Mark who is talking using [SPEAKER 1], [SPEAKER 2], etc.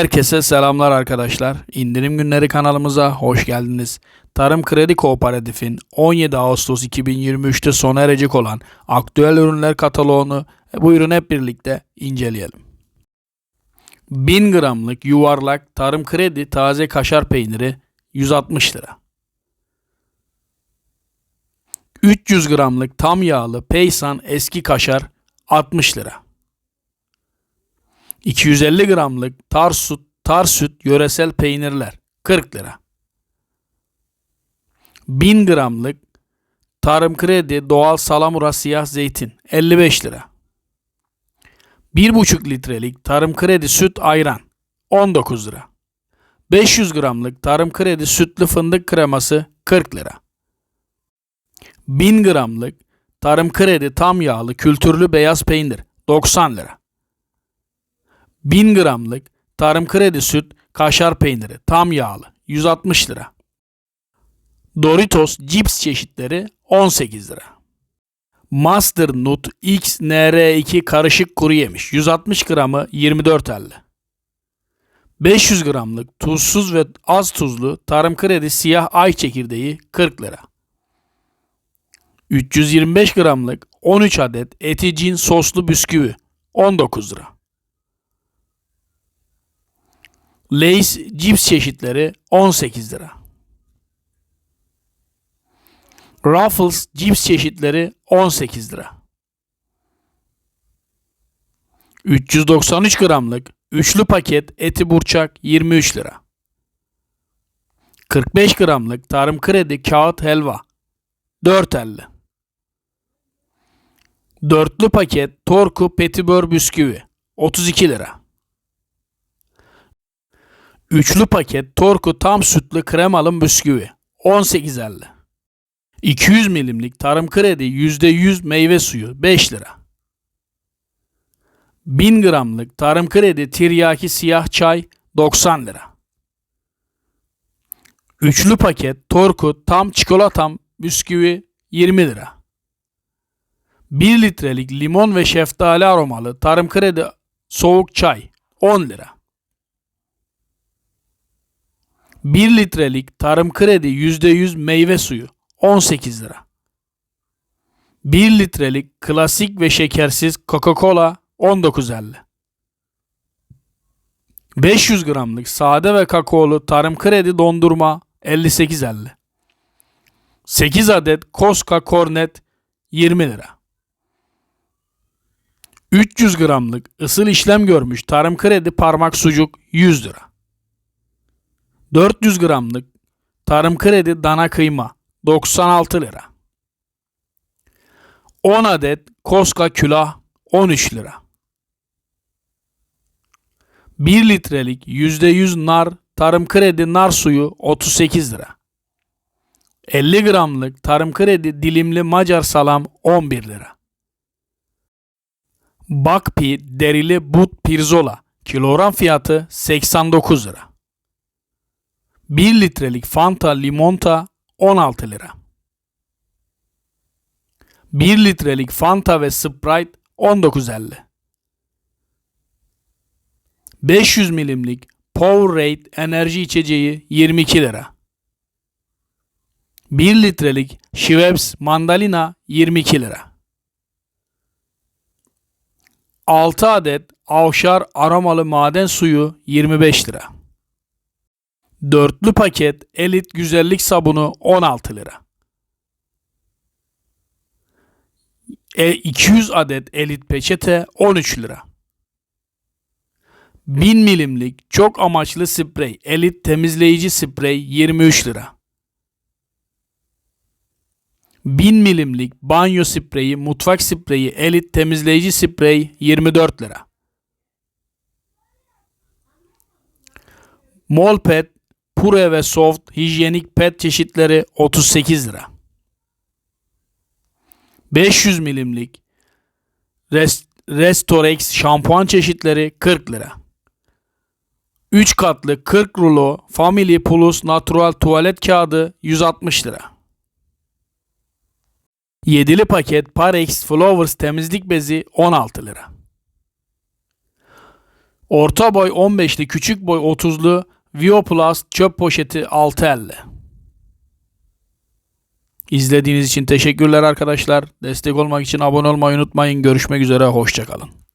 [SPEAKER 1] Herkese selamlar arkadaşlar. İndirim günleri kanalımıza hoş geldiniz. Tarım Kredi Kooperatif'in 17 Ağustos 2023'te sona erecek olan aktüel ürünler kataloğunu buyurun hep birlikte inceleyelim. 1000 gramlık yuvarlak Tarım Kredi taze kaşar peyniri 160 lira. 300 gramlık tam yağlı Peysan eski kaşar 60 lira. 250 gramlık tar süt, tar süt yöresel peynirler 40 lira. 1000 gramlık Tarım Kredi doğal salamura siyah zeytin 55 lira. 1,5 litrelik Tarım Kredi süt ayran 19 lira. 500 gramlık Tarım Kredi sütlü fındık kreması 40 lira. 1000 gramlık Tarım Kredi tam yağlı kültürlü beyaz peynir 90 lira. 1000 gramlık tarım kredi süt kaşar peyniri tam yağlı 160 lira. Doritos cips çeşitleri 18 lira. Master Nut X NR2 karışık kuru yemiş 160 gramı 24.50. 500 gramlık tuzsuz ve az tuzlu tarım kredi siyah ay çekirdeği 40 lira. 325 gramlık 13 adet eticin soslu bisküvi 19 lira. Lay's cips çeşitleri 18 lira. Ruffles cips çeşitleri 18 lira. 393 gramlık üçlü paket eti burçak 23 lira. 45 gramlık tarım kredi kağıt helva 4.50. Dörtlü paket Torku Petibör bisküvi 32 lira. Üçlü paket Torku tam sütlü kremalı bisküvi 18.50. 200 milimlik tarım kredi %100 meyve suyu 5 lira. 1000 gramlık tarım kredi tiryaki siyah çay 90 lira. Üçlü paket Torku tam çikolatam bisküvi 20 lira. 1 litrelik limon ve şeftali aromalı tarım kredi soğuk çay 10 lira. 1 litrelik tarım kredi %100 meyve suyu 18 lira. 1 litrelik klasik ve şekersiz Coca-Cola 19.50. 500 gramlık sade ve kakaolu tarım kredi dondurma 58.50. 8 adet Koska Kornet 20 lira. 300 gramlık ısıl işlem görmüş tarım kredi parmak sucuk 100 lira. 400 gramlık tarım kredi dana kıyma 96 lira. 10 adet koska külah 13 lira. 1 litrelik %100 nar tarım kredi nar suyu 38 lira. 50 gramlık tarım kredi dilimli Macar salam 11 lira. Bakpi derili but pirzola kilogram fiyatı 89 lira. 1 litrelik Fanta limonta 16 lira. 1 litrelik Fanta ve Sprite 19.50. 500 milimlik Powerade enerji içeceği 22 lira. 1 litrelik Schweppes mandalina 22 lira. 6 adet Avşar aromalı maden suyu 25 lira. Dörtlü paket elit güzellik sabunu 16 lira. E 200 adet elit peçete 13 lira. 1000 milimlik çok amaçlı sprey elit temizleyici sprey 23 lira. 1000 milimlik banyo spreyi mutfak spreyi elit temizleyici sprey 24 lira. Molpet Pure ve Soft hijyenik pet çeşitleri 38 lira. 500 milimlik Rest Restorex şampuan çeşitleri 40 lira. 3 katlı 40 rulo Family Plus Natural tuvalet kağıdı 160 lira. 7'li paket Parex Flowers temizlik bezi 16 lira. Orta boy 15'li, küçük boy 30'lu Vio Plus çöp poşeti 6.50. İzlediğiniz için teşekkürler arkadaşlar. Destek olmak için abone olmayı unutmayın. Görüşmek üzere. Hoşçakalın.